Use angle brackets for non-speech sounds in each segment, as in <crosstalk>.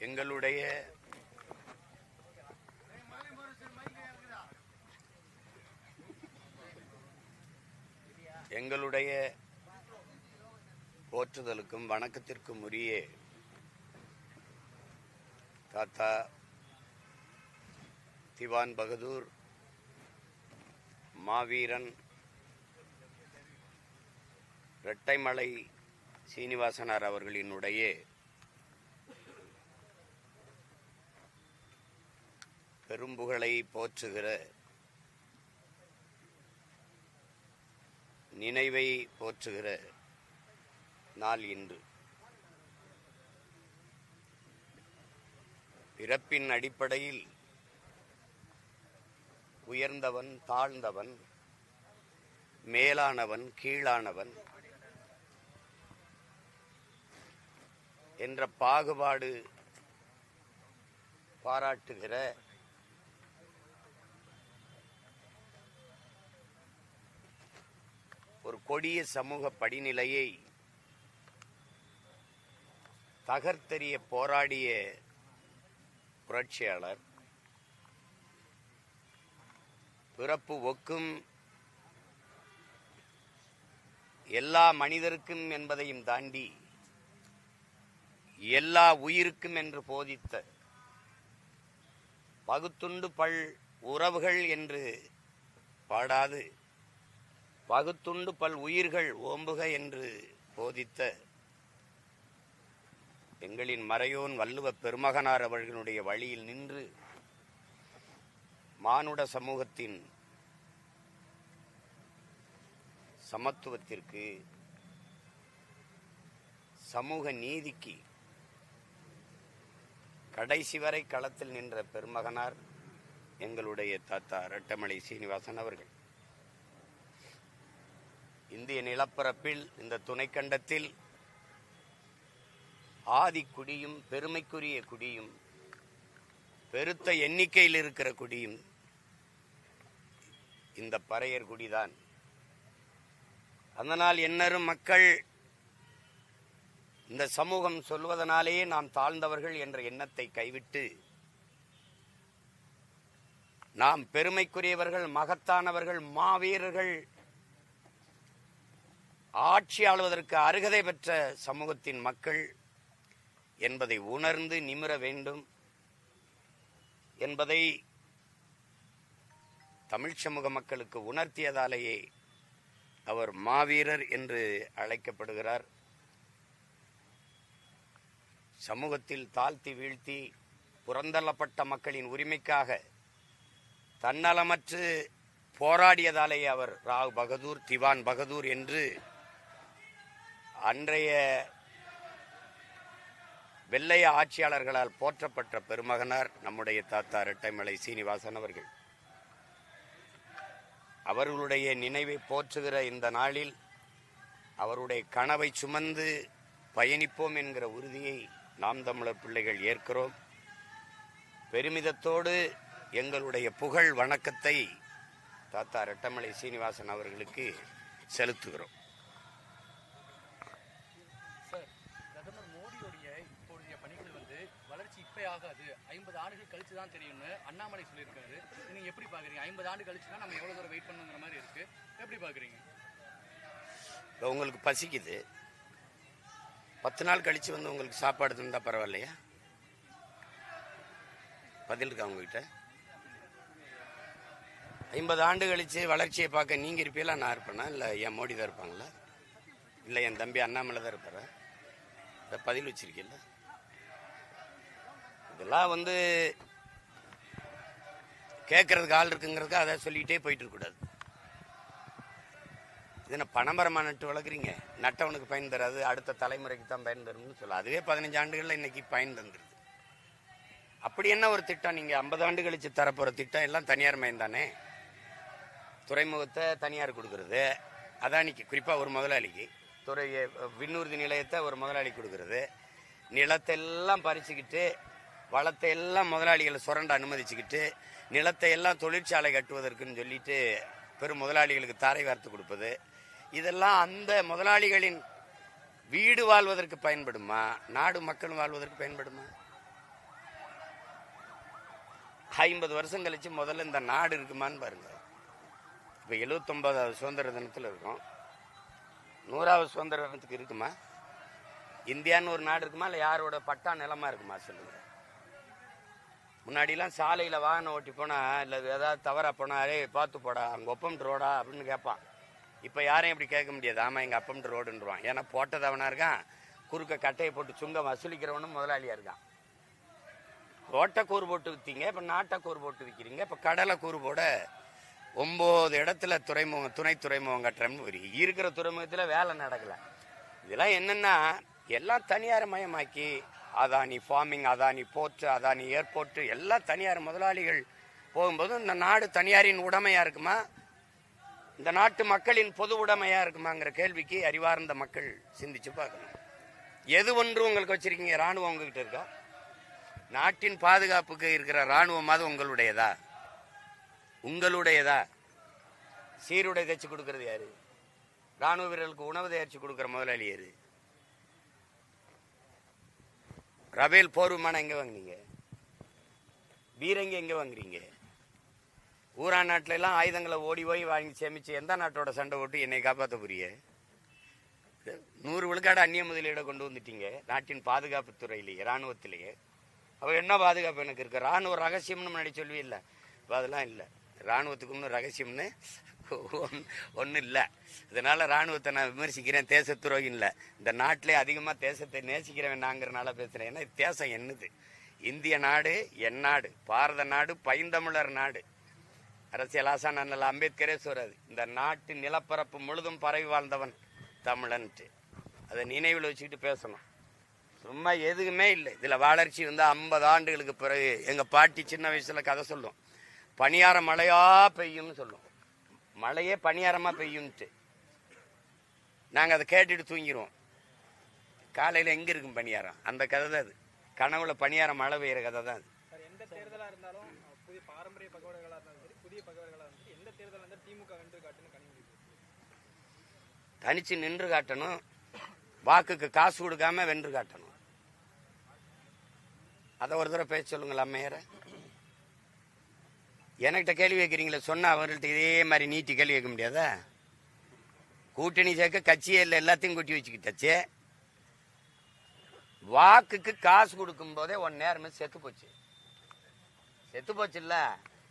எங்களுடைய எங்களுடைய போற்றுதலுக்கும் வணக்கத்திற்கும் உரிய தாத்தா திவான் பகதூர் மாவீரன் இரட்டைமலை சீனிவாசனார் அவர்களினுடைய பெரும்புகழை போற்றுகிற நினைவை போற்றுகிற நாள் இன்று. பிறப்பின் அடிப்படையில் உயர்ந்தவன் தாழ்ந்தவன் மேலானவன் கீழானவன் என்ற பாகுபாடு பாராட்டுகிற ஒரு கொடிய சமூக படிநிலையை தகர்த்தெறிய போராடிய புரட்சியாளர் பிறப்பு ஒக்கும் எல்லா மனிதருக்கும் என்பதையும் தாண்டி எல்லா உயிருக்கும் என்று போதித்த பகுத்துண்டு பல் உறவுகள் என்று பாடாது. பகுத்துண்டு பல் உயிர்கள் ஓம்புக என்று போதித்த எங்களின் மறையோன் வள்ளுவ பெருமகனார் அவர்களுடைய வழியில் நின்று மானுட சமூகத்தின் சமத்துவத்திற்கு சமூக நீதிக்கு கடைசி வரை களத்தில் நின்ற பெருமகனார் எங்களுடைய தாத்தா ரெட்டமலை சீனிவாசன் அவர்கள். இந்திய நிலப்பரப்பில் இந்த துணைக்கண்டத்தில் ஆதி குடியும் பெருமைக்குரிய குடியும் பெருத்த எண்ணிக்கையில் இருக்கிற குடியும் இந்த பறையர் குடிதான். அதனால் என்னரும் மக்கள் இந்த சமூகம் சொல்வதனாலேயே நாம் தாழ்ந்தவர்கள் என்ற எண்ணத்தை கைவிட்டு நாம் பெருமைக்குரியவர்கள் மகத்தானவர்கள் மாவீரர்கள் ஆட்சி ஆளுவதற்கு அருகதை பெற்ற சமூகத்தின் மக்கள் என்பதை உணர்ந்து நிமிர வேண்டும் என்பதை தமிழ் சமூக மக்களுக்கு உணர்த்தியதாலேயே அவர் மாவீரர் என்று அழைக்கப்படுகிறார். சமூகத்தில் தாழ்த்தி வீழ்த்தி புறந்தள்ளப்பட்ட மக்களின் உரிமைக்காக தன்னலமற்று போராடியதாலேயே அவர் ராவ் பகதூர் திவான் பகதூர் என்று அன்றைய வெள்ளைய ஆட்சியாளர்களால் போற்றப்பட்ட பெருமகனார் நம்முடைய தாத்தா இரட்டைமலை சீனிவாசன் அவர்கள். அவர்களுடைய நினைவை போற்றுகிற இந்த நாளில் அவருடைய கனவை சுமந்து பயணிப்போம் என்கிற உறுதியை நாம் தமிழர் பிள்ளைகள் ஏற்கிறோம். பெருமிதத்தோடு எங்களுடைய புகழ் வணக்கத்தை தாத்தா இரட்டமலை சீனிவாசன் அவர்களுக்கு செலுத்துகிறோம். வளர்ச்சி ஆகாது ஐம்பது ஆண்டுகள் கழிச்சு தான் தெரியும்னு அண்ணாமலை சொல்லியிருக்காரு. நீங்க எப்படி பார்க்குறீங்க ஐம்பது ஆண்டு கழிச்சு தான் நம்ம எவ்வளோ தூரம் வெயிட் பண்ணுங்கிற மாதிரி இருக்கு. எப்படி பாக்குறீங்க? இப்போ உங்களுக்கு பசிக்குது. பத்து நாள் கழிச்சு வந்து உங்களுக்கு சாப்பாடு தந்தால் பரவாயில்லையா? பதில் இருக்கா உங்ககிட்ட? ஐம்பது ஆண்டு கழிச்சு வளர்ச்சியை பார்க்க நீங்க இருப்பீங்களா? நான் இருப்பேனா? இல்லை என் மோடி தான் இருப்பாங்களா? இல்லை என் தம்பி அண்ணாமலை தான் இருப்பாரா? இதை பதில் வச்சிருக்கீல்ல இதெல்லாம் வந்து கேட்கறதுக்கு ஆள் இருக்குங்கிறதுக்கு அதை சொல்லிக்கிட்டே போயிட்டு இருக்கக்கூடாது இது பணமரமாக நட்டு வளர்க்குறீங்க? நட்டவனுக்கு பயன் தராது அடுத்த தலைமுறைக்கு தான் பயன் தரும்னு சொல்ல. அதுவே பதினஞ்சு ஆண்டுகளில் இன்னைக்கு பயன் தந்துருது. அப்படி என்ன ஒரு திட்டம்? நீங்கள் ஐம்பது ஆண்டு கழிச்சு தரப்போகிற திட்டம் எல்லாம் தனியார் மயம் தானே? துறைமுகத்தை தனியார் கொடுக்கறது. அதானிக்கு குறிப்பாக ஒரு முதலாளிக்கு. துறை விண்ணூர்தி நிலையத்தை ஒரு முதலாளி கொடுக்கறது. நிலத்தை எல்லாம் பறிச்சுக்கிட்டு வளத்தை எல்லாம் முதலாளிகளை சுரண்ட அனுமதிச்சுக்கிட்டு நிலத்தை எல்லாம் தொழிற்சாலை கட்டுவதற்குன்னு சொல்லிட்டு பெரும் முதலாளிகளுக்கு தாரை வார்த்து கொடுப்பது. இதெல்லாம் அந்த முதலாளிகளின் வீடு வாழ்வதற்கு பயன்படுமா? நாடு மக்கள் வாழ்வதற்கு பயன்படுமா? ஐம்பது வருஷம் கழிச்சு முதல்ல இந்த நாடு இருக்குமான்னு பாருங்க. இப்போ எழுபத்தொன்பதாவது சுதந்திர தினத்தில் இருக்கும். நூறாவது சுதந்திர தினத்துக்கு இருக்குமா? இந்தியான்னு ஒரு நாடு இருக்குமா? இல்லை யாரோட பட்டா நிலமா இருக்குமா சொல்லுங்கள் முன்னாடிலாம் சாலையில் வாகனம் ஓட்டி போனா இல்லை ஏதாவது தவறா போனால் ஏய் பார்த்து போடா அங்கே ஒப்பம் ரோடா அப்படின்னு கேட்பான். இப்போ யாரையும் இப்படி கேட்க முடியாது. ஆமாம் எங்கள் அப்பம் ரோடுன்றான் ஏன்னா போட்டது இருக்கான். குறுக்க கட்டையை போட்டு சுங்கம் வசூலிக்கிறவனும் முதலாளியா இருக்கான். ரோட்டை கூறு போட்டு விற்றீங்க இப்போ நாட்டை கூறு போட்டு விற்கிறீங்க இப்போ கடலை கூறு போட ஒம்பது இடத்துல துறைமுகம் துணை துறைமுகம் கட்டுறோம்னு ஒரு இருக்கிற துறைமுகத்தில் வேலை நடக்கலை. இதெல்லாம் என்னென்னா எல்லாம் தனியார் மயமாக்கி Adani farming Adani port Adani airport எல்லாம் தனியார் முதலாளிகள் போகும்போது இந்த நாடு தனியாரின் உடமையாக இருக்குமா? இந்த நாட்டு மக்களின் பொது உடைமையாக இருக்குமாங்கிற கேள்விக்கு அறிவார்ந்த மக்கள் சிந்திச்சு பார்க்கணும். எது ஒன்று உங்களுக்கு வச்சுருக்கீங்க? ராணுவம் உங்ககிட்ட இருக்கா? நாட்டின் பாதுகாப்புக்கு இருக்கிற இராணுவமாவது உங்களுடையதா? உங்களுடையதா? சீருடை தைச்சு கொடுக்கறது யாரு? ராணுவ வீரர்களுக்கு உணவு தயாரிச்சு கொடுக்குற முதலாளி யாரு? ரபேல் போர் விமானம் எங்கே வாங்கினீங்க? பீரங்கி எங்கே வாங்குறீங்க? ஊரா நாட்டில எல்லாம் ஆயுதங்களை ஓடி போய் வாங்கி சேமிச்சு எந்த நாட்டோட சண்டை போட்டு என்னை காப்பாற்ற புரிய? நூறு விழுக்காடு அந்நிய முதலீடை கொண்டு வந்துட்டீங்க நாட்டின் பாதுகாப்பு துறையிலேயே இராணுவத்திலேயே. அவள் என்ன பாதுகாப்பு எனக்கு இருக்கு? ராணுவ ரகசியம்னு முன்னாடி இல்லை. இப்போ அதெல்லாம் இல்லை. இராணுவத்துக்கு இன்னும் ரகசியம்னு ஒன்றும் இல்லை இதனால் ராணுவத்தை நான் விமர்சிக்கிறேன். தேச துரோகின்ல இந்த நாட்டிலே அதிகமாக தேசத்தை நேசிக்கிறவன் நாங்கிறனால பேசுகிறேன் ஏன்னா தேசம் என்னது? இந்திய நாடு என் நாடு. பாரத நாடு பைந்தமிழர் நாடு. அரசியல் ஆசான் அண்ணல் அம்பேத்கரே சொல்றாரு இந்த நாட்டு நிலப்பரப்பு முழுதும் பரவி வாழ்ந்தவன் தமிழன்ட்டு. அதை நினைவில் வச்சுக்கிட்டு பேசணும். சும்மா எதுவுமே இல்லை. இதில் வளர்ச்சி வந்து ஐம்பது ஆண்டுகளுக்கு பிறகு எங்கள் பாட்டி சின்ன வயசில் கதை சொல்லும். பணியார மழையா பெய்யும்னு சொல்லும். மழையே பணியாரமாக பெய்யும்ட்டு. நாங்கள் அதை கேட்டுட்டு தூங்கிடுவோம் காலையில் எங்கே இருக்கும் பணியாரம்? அந்த கதை தான் அது. கனவுல பணியாரம் மழை பெய்கிற கதை தான் அது தனிச்சு நின்று காட்டணும். வாக்குக்கு காசு கொடுக்காம வென்று காட்டணும். அதை ஒரு தடவை பேச சொல்லுங்களா அம்மையார. என்கிட்ட கேள்வி வைக்கிறீங்களே சொன்னால் அவர்கள்ட்ட இதே மாதிரி நீட்டி கேள்வி வைக்க முடியாதா? கூட்டணி சேர்க்க கட்சியே இல்லை எல்லாத்தையும் கூட்டி வச்சுக்கிட்டாச்சு. வாக்குக்கு காசு கொடுக்கும் போதே ஒன் நேரமே செத்து போச்சு. செத்து போச்சுல்ல?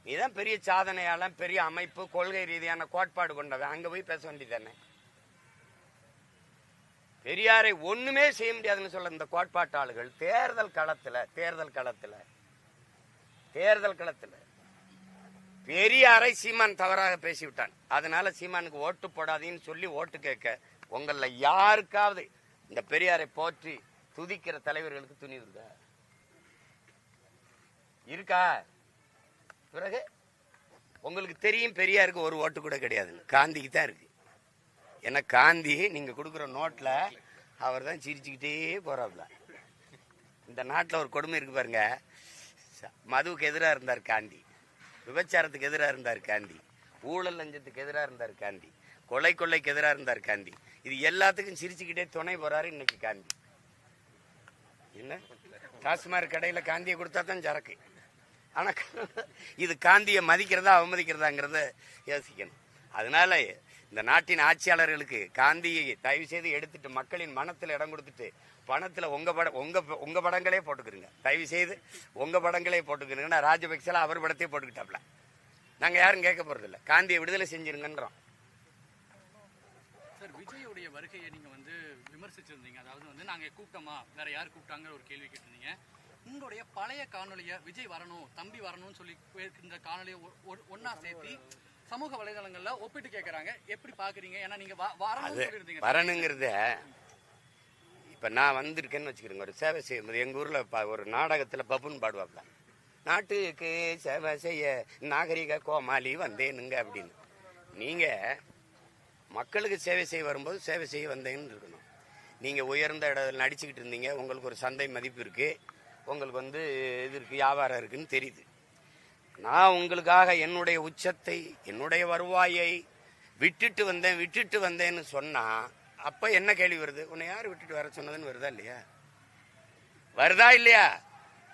இதுதான் பெரிய சாதனையாளன் பெரிய அமைப்பு கொள்கை ரீதியான கோட்பாடு கொண்டவன். அங்கே போய் பேச வேண்டியதானே பெரியாரை ஒண்ணுமே செய்ய முடியாதுன்னு சொல்ல இந்த கோட்பாட்டாளர்கள் தேர்தல் களத்துல தேர்தல் களத்துல தேர்தல் களத்துல பெரியாரை சீமான் தவறாக பேசிவிட்டான். அதனால சீமானுக்கு ஓட்டு போடாதீன்னு சொல்லி ஓட்டு கேட்க உங்களில் யாருக்காவது இந்த பெரியாரை போற்றி துதிக்கிற தலைவர்களுக்கு துணிவு இருக்கா இருக்கா? பிறகு உங்களுக்கு தெரியும் பெரியாருக்கு ஒரு ஓட்டு கூட கிடையாது காந்திக்கு தான் இருக்கு. ஏன்னா காந்தி நீங்க கொடுக்குற நோட்ல அவர் தான் சிரிச்சுக்கிட்டே போறாப்ல. இந்த நாட்டில் ஒரு கொடுமை இருக்கு பாருங்க. ச- மதுவுக்கு எதிராக இருந்தார் காந்தி. விபச்சாரத்துக்கு எதிராக இருந்தார் காந்தி. ஊழல் லஞ்சத்துக்கு எதிராக இருந்தார் காந்தி. கொலை கொள்ளைக்கு எதிராக இருந்தார் காந்தி. இது எல்லாத்துக்கும் சிரிச்சுக்கிட்டே துணை போறாரு இன்னைக்கு காந்தி. என்ன? டாஸ்மாக் கடையில் காந்தியை கொடுத்தா தான் சரக்கு. ஆனா இது காந்தியை மதிக்கிறதா அவமதிக்கிறதாங்கிறத யோசிக்கணும். அதனால இந்த நாட்டின் ஆட்சியாளர்களுக்கு காந்தியை தயவு செய்து எடுத்துட்டு மக்களின் மனத்தில் இடம் கொடுத்துட்டு பணத்துல உங்க படம் உங்க உங்க படங்களே போட்டுக்கிறீங்க தயவு செய்து உங்க படங்களே போட்டுக்கிறீங்கன்னா ராஜபக்சல அவர் படத்தையே போட்டுக்கிட்டாப்ல. நாங்க யாரும் கேட்க போறதில்ல. காந்தியை விடுதலை செஞ்சிருங்கன்றோம். சார் விஜயோடைய வருகையை நீங்க வந்து விமர்சிச்சிருந்தீங்க. அதாவது வந்து நாங்க கூப்பிட்டோமா? வேற யார் கூப்பிட்டாங்கிற ஒரு கேள்வி கேட்டிருந்தீங்க. உங்களுடைய பழைய காணொலிய விஜய் வரணும் தம்பி வரணும்னு சொல்லி இந்த காணொலியை ஒ- ஒ- ஒண்ணா சேர்த்து சமூக வலைதளங்கள்ல ஒப்பிட்டு கேக்குறாங்க. எப்படி பாக்குறீங்க? ஏன்னா நீங்க வரணுங்கிறத இப்போ நான் வந்திருக்கேன்னு வச்சுக்கிறேங்க ஒரு சேவை செய்யும்போது எங்கள் ஊரில் ப- ஒரு நாடகத்தில் பப்புன்னு பாடுவாப்ல. நாட்டுக்கு சேவை செய்ய நாகரிக கோமாளி வந்தேனுங்க அப்படின்னு. நீங்கள் மக்களுக்கு சேவை செய்ய வரும்போது சேவை செய்ய வந்தேன்னு இருக்கணும். நீங்கள் உயர்ந்த இடத்துல நடிச்சுக்கிட்டு இருந்தீங்க உங்களுக்கு ஒரு சந்தை மதிப்பு இருக்குது உங்களுக்கு வந்து இது இருக்குது வியாபாரம் இருக்குதுன்னு தெரியுது. நான் உங்களுக்காக என்னுடைய உச்சத்தை என்னுடைய வருவாயை விட்டுட்டு வந்தேன் விட்டுட்டு வந்தேன்னு சொன்னால் அப்ப என்ன கேள்வி வருது? உன்னை யார் விட்டுட்டு வர சொன்னதுன்னு வருதா இல்லையா? வருதா இல்லையா?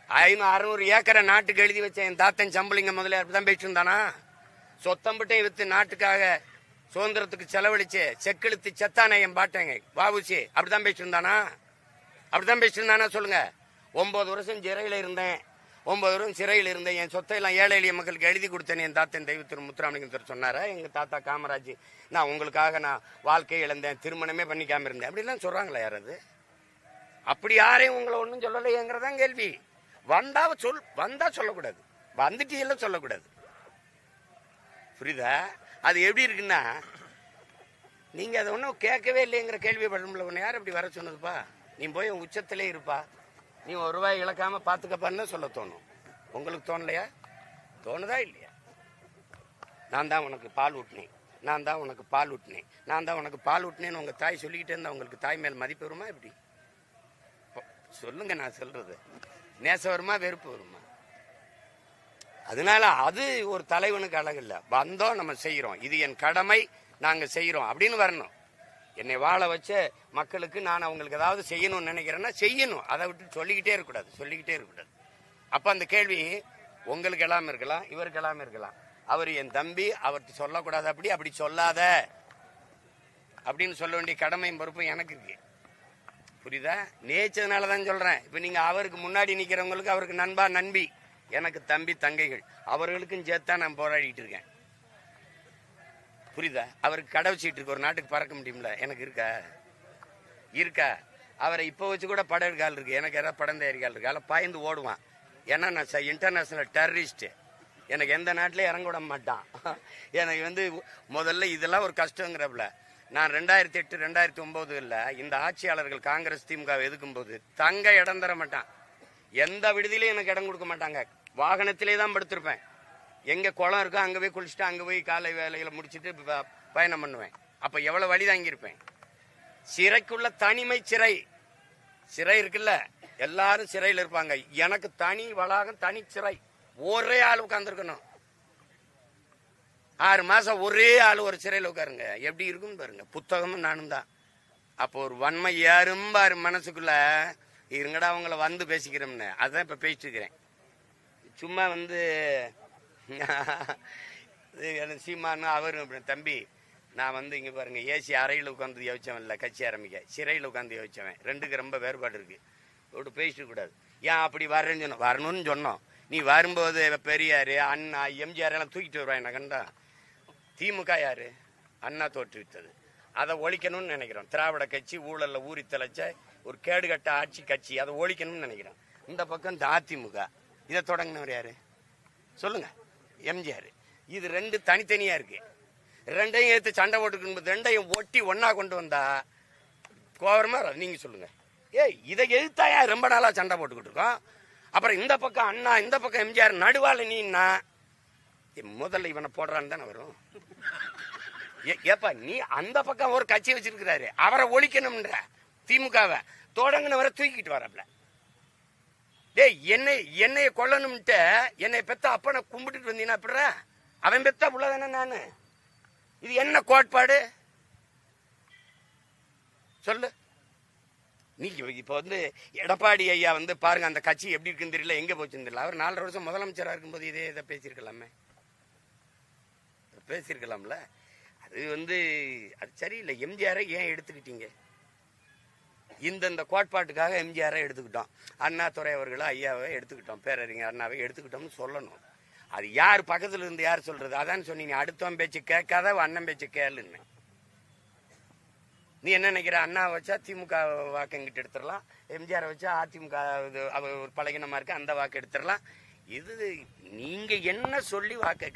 ஐநூறு அறுநூறு ஏக்கரை நாட்டுக்கு எழுதி வச்ச என் தாத்தன் சம்பளிங்க முதல்ல அப்படிதான் பேசிட்டு இருந்தானா? சொத்தம்பட்டையும் வித்து நாட்டுக்காக சுதந்திரத்துக்கு செலவழிச்சு செக்கெழுத்து செத்தானே என் பாட்டேங்க. வாவுசி அப்படிதான் பேசிட்டு இருந்தானா? அப்படிதான் பேசிட்டு இருந்தானா சொல்லுங்க. ஒன்பது வருஷம் சிறையில் இருந்தேன். ஒன்பது வரும் சிறையில் இருந்தேன் என் சொத்தை எல்லாம் ஏழை எளிய மக்களுக்கு எழுதி கொடுத்தேன் என் தாத்தன் தெய்வ திரு முத்துராமலிங்கத்தர் சொன்னாரா? எங்க தாத்தா காமராஜ் நான் உங்களுக்காக நான் வாழ்க்கை இழந்தேன் திருமணமே பண்ணிக்காம இருந்தேன். அப்படிலாம் சொல்றாங்களா யாராவது அப்படி யாரையும் உங்களை ஒன்றும் சொல்லலையேங்கிறதான் கேள்வி. வந்தா சொல் வந்தா சொல்லக்கூடாது. வந்துட்டீங்கல்ல சொல்லக்கூடாது. புரியுதா? அது எப்படி இருக்குன்னா நீங்க அதை ஒன்றும் கேட்கவே இல்லைங்கிற கேள்வி பண்ணும்ல உன்னை. யார் அப்படி வர சொன்னதுப்பா? நீ போய் உன் உச்சத்திலே இருப்பா. நீ ஒரு ரூபாய் இழக்காம பாத்துக்கப்பான்னு சொல்ல தோணும். உங்களுக்கு தோணலையா? தோணுதா இல்லையா? நான் தான் உனக்கு பால் ஊட்டினேன். நான் தான் உனக்கு பால் ஊட்டினேன். நான் தான் உனக்கு பால் ஊட்டினேன்னு உங்க தாய் சொல்லிக்கிட்டே இருந்தா உங்களுக்கு தாய் மேல் மதிப்பு வருமா எப்படி? சொல்லுங்க நான் சொல்றது. நேசம் வருமா வெறுப்பு வருமா? அதனால அது ஒரு தலைவனுக்கு அழகு இல்லை. வந்தோம் நம்ம செய்யறோம் இது என் கடமை நாங்க செய்யறோம் அப்படின்னு வரணும். என்னை வாழ வச்ச மக்களுக்கு நான் அவங்களுக்கு ஏதாவது செய்யணும்னு நினைக்கிறேன்னா செய்யணும். அதை விட்டு சொல்லிக்கிட்டே இருக்கக்கூடாது சொல்லிக்கிட்டே இருக்கக்கூடாது. அப்போ அந்த கேள்வி உங்களுக்கு எல்லாம் இருக்கலாம் இவருக்கு எல்லாம் இருக்கலாம். அவர் என் தம்பி அவர்கிட்ட சொல்லக்கூடாது அப்படி அப்படி சொல்லாத. அப்படின்னு சொல்ல வேண்டிய கடமையும் பொறுப்பும் எனக்கு இருக்கு. புரியுதா? நேச்சதுனால தான் சொல்கிறேன் இப்போ நீங்கள் அவருக்கு முன்னாடி நிற்கிறவங்களுக்கு அவருக்கு நண்பா நண்பி. எனக்கு தம்பி தங்கைகள். அவர்களுக்கும் சேர்த்தா நான் போராடிட்டு இருக்கேன். புரியுதா? அவருக்கு கடை வச்சுட்டு இருக்கு ஒரு நாட்டுக்கு பறக்க முடியும்ல? எனக்கு இருக்கா? இருக்கா? அவரை இப்போ வச்சு கூட படம் எடுக்கால் இருக்கு. எனக்கு யாராவது படம் தயாரிக்கால் இருக்கு. அதில் பாய்ந்து ஓடுவான். ஏன்னா நான் இன்டர்நேஷனல் டெரரிஸ்ட்டு எனக்கு எந்த நாட்டிலையும் இறங்க விட மாட்டான். எனக்கு வந்து முதல்ல இதெல்லாம் ஒரு கஷ்டங்கிறப்பல. நான் ரெண்டாயிரத்தி எட்டு ரெண்டாயிரத்தி இல்லை இந்த ஆட்சியாளர்கள் காங்கிரஸ் திமுக எதுக்கும் போது தங்க இடம் தர மாட்டான். எந்த விடுதியிலையும் எனக்கு இடம் கொடுக்க மாட்டாங்க. வாகனத்திலே தான் படுத்திருப்பேன். எங்க குளம் இருக்கோ அங்க போய் குளிச்சுட்டு அங்க போய் காலை வேலைகளை முடிச்சுட்டு பயணம் பண்ணுவேன். அப்ப எவ்வளவு வழி தாங்கியிருப்பேன். சிறைக்குள்ள தனிமை சிறை. சிறை இருக்குல்ல எல்லாரும் சிறையில் இருப்பாங்க. எனக்கு தனி வளாகம் தனி சிறை. ஒரே ஆள் உட்காந்துருக்கணும் ஆறு மாசம் ஒரே ஆள் ஒரு சிறையில் உட்காருங்க. எப்படி இருக்குன்னு பாருங்க. புத்தகமும் நானும் தான். அப்போ ஒரு வன்மை ஏறும் மனசுக்குள்ள. இருங்கடா அவங்கள வந்து பேசிக்கிறோம்னு. அதான் இப்ப பேசிட்டு இருக்கிறேன். சும்மா வந்து எனக்கு சீமானு அவரும் தம்பி நான் வந்து இங்கே பாருங்க ஏசி அறையில் உட்காந்து யோசிச்சவன் இல்லை கட்சி ஆரம்பிக்க. சிறையில் உட்காந்து யோசிச்சவன். ரெண்டுக்கு ரொம்ப வேறுபாடு இருக்கு. இப்படி பேசிட்டு கூடாது. ஏன் அப்படி வரேன்னு சொன்னோம். வரணும்னு சொன்னோம். நீ வரும்போது பெரியார் அண்ணா எம்ஜிஆர் எல்லாம் தூக்கிட்டு வருவான் என்ன கண்டா? திமுக யார்? அண்ணா தோற்றுவித்தது அதை ஒழிக்கணும்னு நினைக்கிறோம். திராவிட கட்சி ஊழலில் ஊறி தலைச்ச ஒரு கேடுகட்ட ஆட்சி கட்சி அதை ஒழிக்கணும்னு நினைக்கிறோம். இந்த பக்கம் இந்த அதிமுக இதை தொடங்கினவர் யார்? சொல்லுங்கள் எம்ஜிஆர். இது ரெண்டு தனித்தனியா இருக்கு. ரெண்டையும் எடுத்து சண்டை போட்டுக்கணும் ரெண்டையும் ஒட்டி ஒன்றா கொண்டு வந்தா கோவரமா நீங்கள் நீங்க சொல்லுங்க. ஏய் இதை எழுத்தாயா ரொம்ப நாளா சண்டை போட்டுக்கிட்டு இருக்கோம்? அப்புறம் இந்த பக்கம் அண்ணா இந்த பக்கம் எம்ஜிஆர் நடுவால நீன்னா முதல்ல இவனை போடுறான்னு தானே வரும்? ஏ- ஏப்பா நீ அந்த பக்கம் ஒரு கட்சி வச்சிருக்கிறாரு. அவரை ஒழிக்கணும்ன்ற திமுகவை. தொடங்கினவரை தூக்கிட்டு வரப்பல டேய் என்னை என்னைய கொல்லணும்ட்டு என்னை பெத்த அப்பனை கும்பிட்டுட்டு வந்தீங்கன்னா அப்படிற அவன் பெத்த உள்ளதானே தானே நானு? இது என்ன கோட்பாடு? சொல்லு. நீ இப்ப வந்து எடப்பாடி ஐயா வந்து பாருங்க அந்த கட்சி எப்படி இருக்குன்னு தெரியல எங்க போச்சுன்னு தெரியல. அவர் நாலரை வருஷம் முதலமைச்சரா இருக்கும்போது இதே இதை பேசியிருக்கலாமே. பேசியிருக்கலாம்ல. அது வந்து அது சரியில்லை. எம்ஜிஆரை ஏன் எடுத்துக்கிட்டீங்க? இந்தந்த கோட்பாட்டுக்காக எம்ஜிஆரை எடுத்துக்கிட்டோம். அண்ணாதுரை அவர்களை ஐயாவை எடுத்துக்கிட்டோம். பேரறிஞர் அண்ணாவை எடுத்துக்கிட்டோம்னு சொல்லணும். அது யார் பக்கத்தில் இருந்து யார் சொல்றது? அதான் சொன்னீங்க அடுத்தவன் பேச்சு கேட்காத அண்ணன் பேச்சு கேளுன்னு. நீ என்ன நினைக்கிற? அண்ணா வச்சா திமுக வாக்கு எங்கிட்ட எடுத்துடலாம். எம்ஜிஆர் வச்சா அதிமுக இது ஒரு பழகினமா இருக்கு அந்த வாக்கு எடுத்துடலாம். இது நீங்க என்ன சொல்லி வாக்கு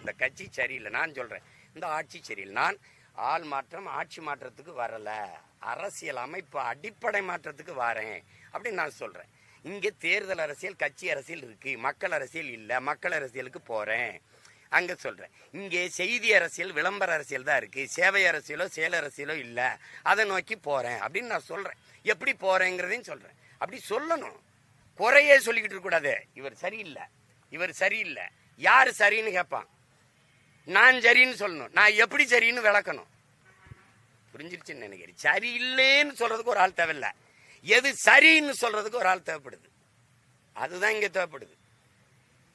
இந்த கட்சி சரியில்லை நான் சொல்றேன். இந்த ஆட்சி சரியில்லை. நான் ஆள் மாற்றம் ஆட்சி மாற்றத்துக்கு வரலை. அரசியல் அமைப்பு அடிப்படை மாற்றத்துக்கு வரேன் அப்படின்னு நான் சொல்றேன். இங்க தேர்தல் அரசியல் கட்சி அரசியல் இருக்கு. மக்கள் அரசியல் இல்ல. மக்கள் அரசியலுக்கு போறேன். அங்க சொல்றேன். இங்கே செய்தி அரசியல் விளம்பர அரசியல் தான் இருக்கு. சேவை அரசியலோ செயல் அரசியலோ இல்ல. அதை நோக்கி போறேன் அப்படின்னு நான் சொல்றேன். எப்படி போறேங்கிறதையும் சொல்றேன். அப்படி சொல்லணும். குறையே சொல்லிக்கிட்டு இருக்கக்கூடாது இவர் சரியில்லை. இவர் சரியில்லை. யார் சரின்னு கேட்பான். நான் சரின்னு சொல்லணும். நான் எப்படி சரின்னு விளக்கணும். புரிஞ்சிருச்சுன்னு நினைக்கிறேன். சரியில்லைன்னு சொல்றதுக்கு ஒரு ஆள் தேவையில்ல. எது சரின்னு சொல்றதுக்கு ஒரு ஆள் தேவைப்படுது. அதுதான் இங்கே தேவைப்படுது.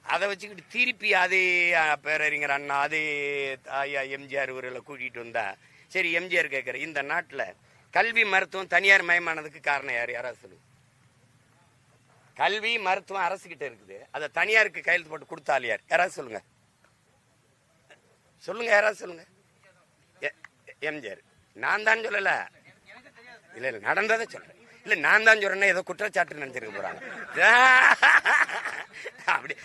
அதை வச்சுக்கிட்டு திருப்பி அதே பேரறிஞர் அண்ணா அதே ஐயா எம்ஜிஆர் இவர்களை கூட்டிகிட்டு வந்தா சரி எம்ஜிஆர் கேட்குற இந்த நாட்டில் கல்வி மருத்துவம் தனியார் மயமானதுக்கு காரணம் யார்? யாராவது சொல்லு கல்வி மருத்துவம் அரசுகிட்ட இருக்குது. அதை தனியாருக்கு கையெழுத்து போட்டு கொடுத்தால் யார்? யாராவது சொல்லுங்க? சொல்லுங்க யாராவது சொல்லுங்க? எ- எம்ஜிஆர். நான் தான் சொல்லல. இல்ல இல்ல நடந்ததை சொல்றேன் இல்ல நான் தான் சொல்றேன்னா ஏதோ குற்றச்சாட்டு நினைச்சிருக்க போறாங்க. <laughs> அப்படி.